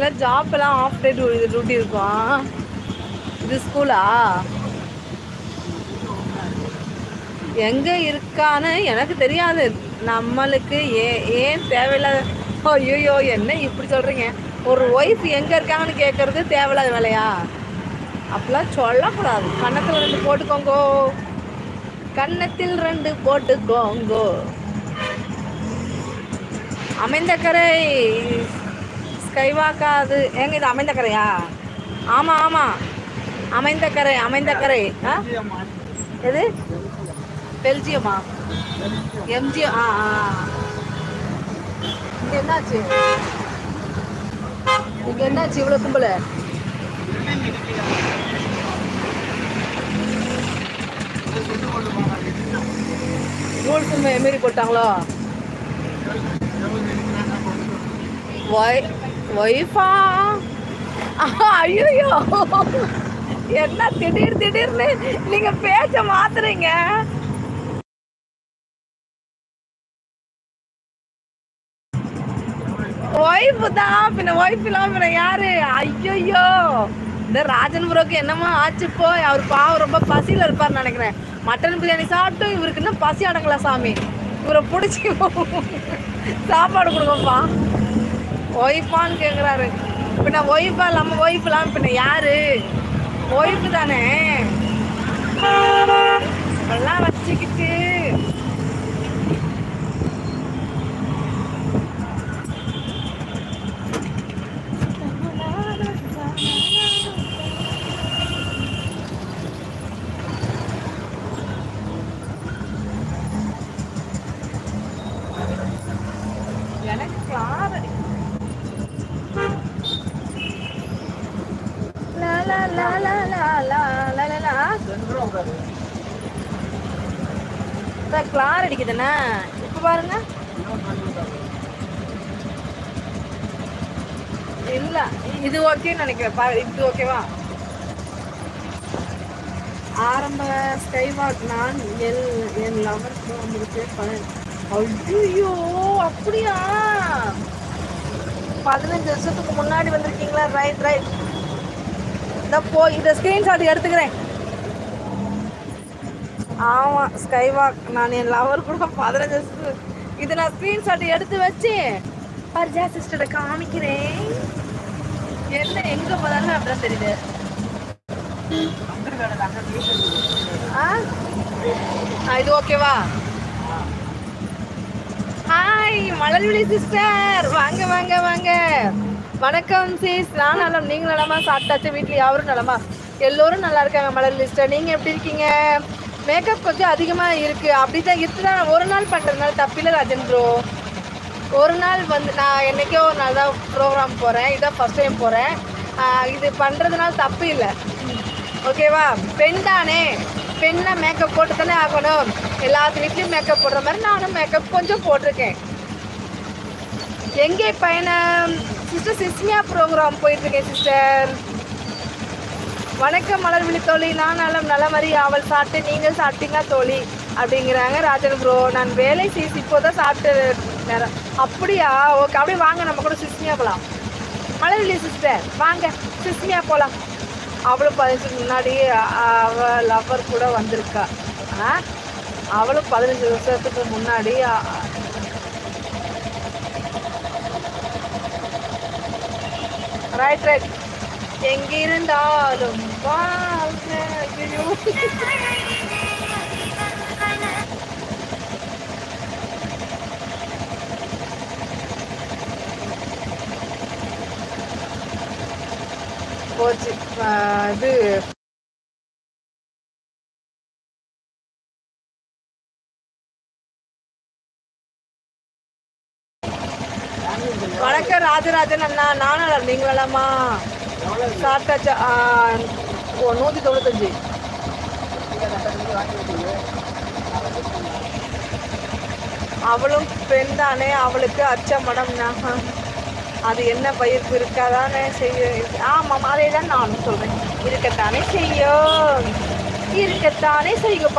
எல்லாம் ஜாப் எல்லாம் of day duty இருக்கும் இது ஸ்கூலா எங்கே இருக்கான்னு எனக்கு தெரியாது. நம்மளுக்கு ஏ ஏன் தேவையில்லாத ஐயோ என்ன இப்படி சொல்கிறீங்க ஒரு ஒய்ஃப் எங்கே இருக்காங்கன்னு கேட்குறது தேவையில்லாத வேலையா? அப்படிலாம் சொல்லக்கூடாது. கன்னத்தில் ரெண்டு போட்டுக்கோங்கோ. கன்னத்தில் ரெண்டு போட்டுக்கோங்கோ. அமைந்தக்கரை ஸ்கைவாக்காது ஏங்க இது அமைந்த கரையா ஆமாம் ஆமாம் அமைந்தக்கரை அமைந்தக்கரை ஆ எது பெல்ஜியமா எம்ஜிஎம் ஆ ஆ இங்கே என்னாச்சு இங்கே என்னாச்சு இவ்வளோ கும்பல ரூல்ஸ் மீறி போட்டாங்களோ வாய் ஒய்ஃபா? ஐயோ என்ன திடீர் திடீர்னு நீங்க பேச்ச மாத்துறீங்க? ஒய்ஃப் தான் பின்ன ஒய்ஃப் இல்லாம பின்ன யாரு? ஐயோ இந்த ராஜன் புரோக்கு என்னமோ ஆச்சு போய் அவர் பாவம் ரொம்ப பசியில் இருப்பார்னு நினைக்கிறேன். மட்டன் பிரியாணி சாப்பிட்டு இவருக்கு இன்னும் பசி அடங்கல சாமி. இவரை பிடிச்சி சாப்பாடு கொடுங்கப்பா. ஒய்ஃபான்னு கேட்குறாரு பின்ன ஒய்ஃபா இல்லாமல் ஒய்ஃப் இல்லாமல் நான் யாரு? ஒய்ஃபு தானே? எல்லாம் வச்சுக்கிட்டு கிளார் அடிக்குதுண்ணா இப்போ பாருங்க இல்ல இது ஓகேன்னு நினைக்கிறேன் பா இது ஓகேவா ஆரம்ப ஸ்கை வாக் நான் எல் என் லவருக்கு வந்துருக்கு ஐயோ அப்படியா பதினஞ்சு வருஷத்துக்கு முன்னாடி வந்திருக்கீங்களா ரைட் ரைட் இந்த போ. இந்த ஸ்க்ரீன்ஷாட் எடுத்துக்கிறேன். ஆமாம் ஸ்கை வாக் நான் என் லவர் கூட பதினஞ்சு இது நான் ஸ்க்ரீன்ஷாட் எடுத்து வச்சு பர்ஜா சிஸ்டரை காமிக்கிறேன். என்ன எங்கே போதாலும் அப்படிதான் தெரியுது. ஆ? இது ஓகேவா ஹாய் மலர்விழி சிஸ்டர் வாங்க வாங்க வாங்க. வணக்கம் சீஸ் நான் நலம். நீங்கள் நலமா? சாப்பிட்டாச்சு. வீட்டில் யாரும் நலமா? எல்லோரும் நல்லா இருக்காங்க மலர் லிஸ்டர் நீங்கள் எப்படி இருக்கீங்க? மேக்கப் கொஞ்சம் அதிகமாக இருக்குது அப்படி தான் இதுதான் ஒரு நாள் பண்ணுறதுனால தப்பில்லை ராஜன் ப்ரோ ஒரு நாள் வந்து நான் என்னைக்கோ ஒரு நாள் தான் ப்ரோக்ராம் போகிறேன் இதான் ஃபஸ்ட் டைம் போகிறேன் இது பண்ணுறதுனால தப்பு இல்லை ஓகேவா பெண் தானே? பெண்ணை மேக்கப் போட்டு தானே ஆகணும். எல்லாத்து வீட்லேயும் மேக்கப் போடுற மாதிரி நானும் மேக்கப் கொஞ்சம் போட்டிருக்கேன். எங்கே பயணம்? சிஸ்டர் சிஸ்மியா ப்ரோக்ராம் போயிட்டுருக்கேன் சிஸ்டர் வணக்கம் மலர்விழி தோழி. நான் நலம் மாதிரி அவள் சாப்பிட்டு நீங்கள் சாப்பிட்டீங்களா தோழி? அப்படிங்கிறாங்க ராஜன் ப்ரோ நான் வேலை சீஸ் இப்போ தான் சாப்பிட்டு நேரம். அப்படியா? ஓகே அப்படியே வாங்க நம்ம கூட சிஸ்மியா போகலாம் மலர்விழி சிஸ்டர் வாங்க சிஸ்மியா போகலாம் அவளும் பதினஞ்சு முன்னாடி அவள் லவ்வர் கூட வந்திருக்கா. ஆ? அவளும் பதினஞ்சு வருஷத்துக்கு முன்னாடி ரைட் ரைட் எங்கிருந்தாலும் வாழ்க. போச்சு இது வணக்கம் ராஜராஜன் அண்ணா நானும் நீங்களாம்மா? சாப்பிட்டாச்சா? ஓ நூற்றி தொண்ணூத்தஞ்சு. அவளும் பெண் தானே அவளுக்கு அச்சமடம்னா அது என்ன பயிர்ப்பு இருக்காதானே செய்ய. ஆமாம் அதே தான் நானும் சொல்கிறேன் இருக்கத்தானே செய்யும். இருக்கத்தானே செய்யும்.